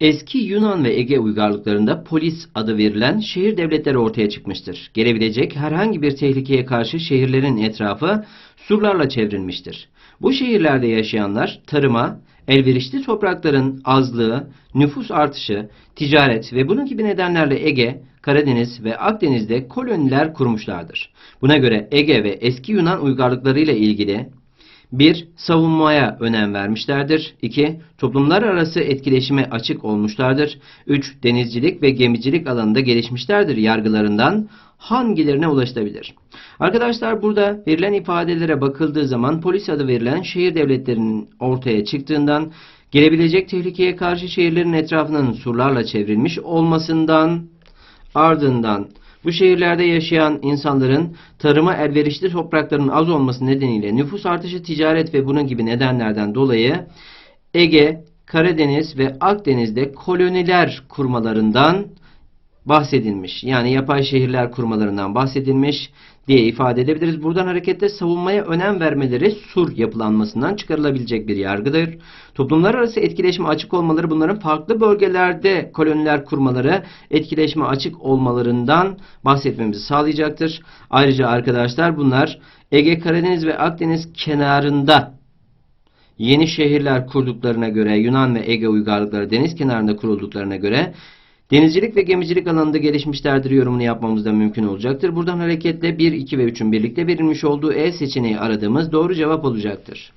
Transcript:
Eski Yunan ve Ege uygarlıklarında polis adı verilen şehir devletleri ortaya çıkmıştır. Gelebilecek herhangi bir tehlikeye karşı şehirlerin etrafı surlarla çevrilmiştir. Bu şehirlerde yaşayanlar tarıma, elverişli toprakların azlığı, nüfus artışı, ticaret ve bunun gibi nedenlerle Ege, Karadeniz ve Akdeniz'de koloniler kurmuşlardır. Buna göre Ege ve eski Yunan uygarlıklarıyla ilgili 1. Savunmaya önem vermişlerdir. 2. Toplumlar arası etkileşime açık olmuşlardır. 3. Denizcilik ve gemicilik alanında gelişmişlerdir yargılarından hangilerine ulaşılabilir? Arkadaşlar burada verilen ifadelere bakıldığı zaman polis adı verilen şehir devletlerinin ortaya çıktığından gelebilecek tehlikeye karşı şehirlerin etrafının surlarla çevrilmiş olmasından ardından bu şehirlerde yaşayan insanların tarıma elverişli toprakların az olması nedeniyle nüfus artışı, ticaret ve bunun gibi nedenlerden dolayı Ege, Karadeniz ve Akdeniz'de koloniler kurmalarından bahsedilmiş. Yani yapay şehirler kurmalarından bahsedilmiş diye ifade edebiliriz. Buradan hareketle savunmaya önem vermeleri sur yapılanmasından çıkarılabilecek bir yargıdır. Toplumlar arası etkileşime açık olmaları bunların farklı bölgelerde koloniler kurmaları etkileşime açık olmalarından bahsetmemizi sağlayacaktır. Ayrıca arkadaşlar bunlar Ege, Karadeniz ve Akdeniz kenarında yeni şehirler kurduklarına göre Yunan ve Ege uygarlıkları deniz kenarında kurulduklarına göre denizcilik ve gemicilik alanında gelişmişlerdir yorumunu yapmamız da mümkün olacaktır. Buradan hareketle 1, 2 ve 3'ün birlikte verilmiş olduğu E seçeneği aradığımız doğru cevap olacaktır.